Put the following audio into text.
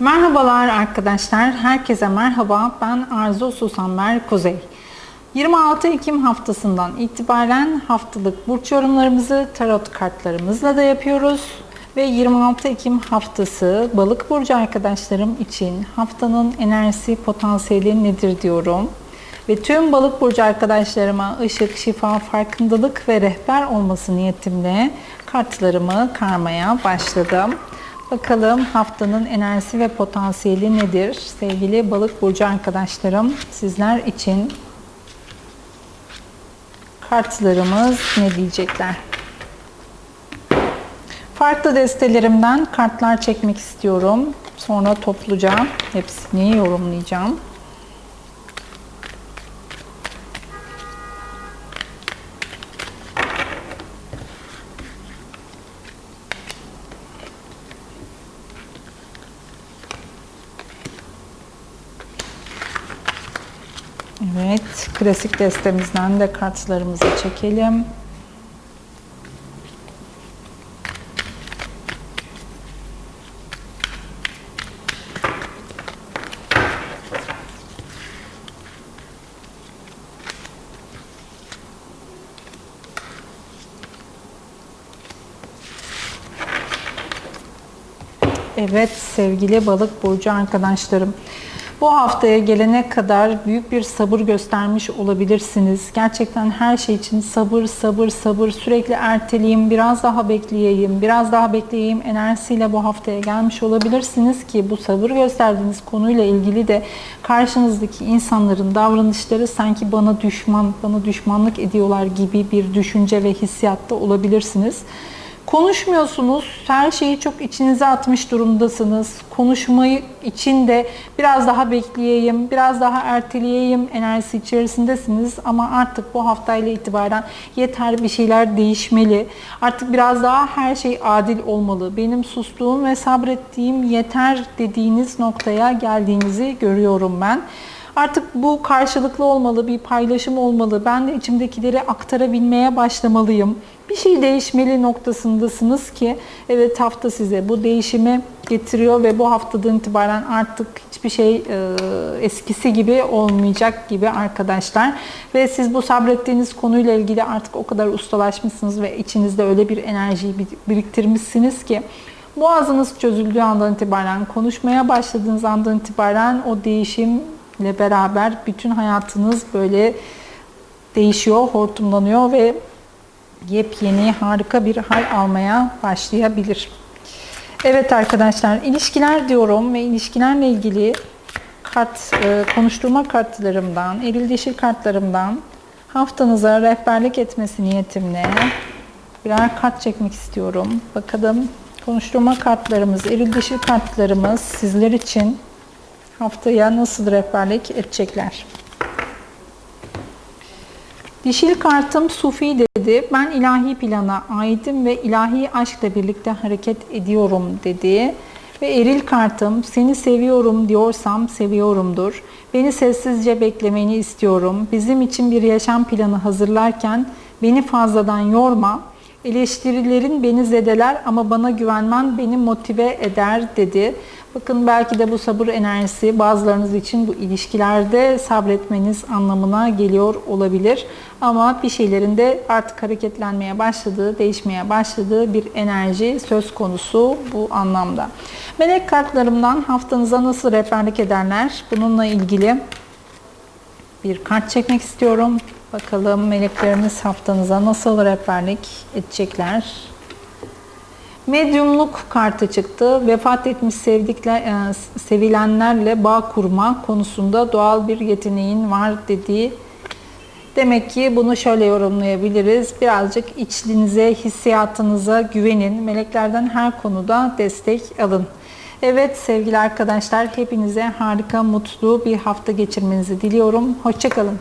Merhabalar arkadaşlar, herkese merhaba. Ben Arzu Susanber Kuzey. 26 Ekim haftasından itibaren haftalık burç yorumlarımızı tarot kartlarımızla da yapıyoruz. Ve 26 Ekim haftası balık burcu arkadaşlarım için haftanın enerjisi potansiyeli nedir diyorum. Ve tüm balık burcu arkadaşlarıma ışık, şifa, farkındalık ve rehber olması niyetimle kartlarımı karmaya başladım. Bakalım haftanın enerjisi ve potansiyeli nedir? Sevgili balık burcu arkadaşlarım sizler için kartlarımız ne diyecekler? Farklı destelerimden kartlar çekmek istiyorum. Sonra topluca hepsini yorumlayacağım. Evet, klasik destemizden de kartlarımızı çekelim. Evet sevgili balık burcu arkadaşlarım. Bu haftaya gelene kadar büyük bir sabır göstermiş olabilirsiniz. Gerçekten her şey için sabır, sabır, sabır. Sürekli erteleyeyim, biraz daha bekleyeyim, biraz daha bekleyeyim enerjisiyle bu haftaya gelmiş olabilirsiniz ki bu sabır gösterdiğiniz konuyla ilgili de karşınızdaki insanların davranışları sanki bana düşman, bana düşmanlık ediyorlar gibi bir düşünce ve hissiyatta olabilirsiniz. Konuşmuyorsunuz. Her şeyi çok içinize atmış durumdasınız. Konuşmayı için de biraz daha bekleyeyim, biraz daha erteleyeyim enerjisi içerisindesiniz. Ama artık bu haftayla itibaren yeter bir şeyler değişmeli. Artık biraz daha her şey adil olmalı. Benim sustuğum ve sabrettiğim yeter dediğiniz noktaya geldiğinizi görüyorum ben. Artık bu karşılıklı olmalı, bir paylaşım olmalı. Ben de içimdekileri aktarabilmeye başlamalıyım. Bir şey değişmeli noktasındasınız ki evet hafta size bu değişimi getiriyor ve bu haftadan itibaren artık hiçbir şey e, eskisi gibi olmayacak gibi arkadaşlar. Ve siz bu sabrettiğiniz konuyla ilgili artık o kadar ustalaşmışsınız ve içinizde öyle bir enerjiyi biriktirmişsiniz ki boğazınız çözüldüğü andan itibaren, konuşmaya başladığınız andan itibaren o değişim ile beraber bütün hayatınız böyle değişiyor, hortumlanıyor ve yepyeni harika bir hal almaya başlayabilir. Evet arkadaşlar ilişkiler diyorum ve ilişkilerle ilgili kart e, konuşturma kartlarımdan, eril dişil kartlarımdan haftanıza rehberlik etmesi niyetimle birer kart çekmek istiyorum. Bakalım konuşturma kartlarımız, eril dişil kartlarımız sizler için haftaya nasıl rehberlik edecekler? Dişil kartım Sufi dedi. Ben ilahi plana aitim ve ilahi aşkla birlikte hareket ediyorum dedi. Ve eril kartım seni seviyorum diyorsam seviyorumdur. Beni sessizce beklemeni istiyorum. Bizim için bir yaşam planı hazırlarken beni fazladan yorma. Eleştirilerin beni zedeler ama bana güvenmen beni motive eder dedi. Bakın belki de bu sabır enerjisi bazılarınız için bu ilişkilerde sabretmeniz anlamına geliyor olabilir. Ama bir şeylerin de artık hareketlenmeye başladığı, değişmeye başladığı bir enerji söz konusu bu anlamda. Melek kartlarımdan haftanıza nasıl rehberlik ederler? Bununla ilgili bir kart çekmek istiyorum. Bakalım meleklerimiz haftanıza nasıl rehberlik edecekler? Medyumluk kartı çıktı. Vefat etmiş sevdikler, e, sevilenlerle bağ kurma konusunda doğal bir yeteneğin var dediği Demek ki bunu şöyle yorumlayabiliriz. Birazcık içlinize, hissiyatınıza güvenin. Meleklerden her konuda destek alın. Evet sevgili arkadaşlar hepinize harika, mutlu bir hafta geçirmenizi diliyorum. Hoşçakalın.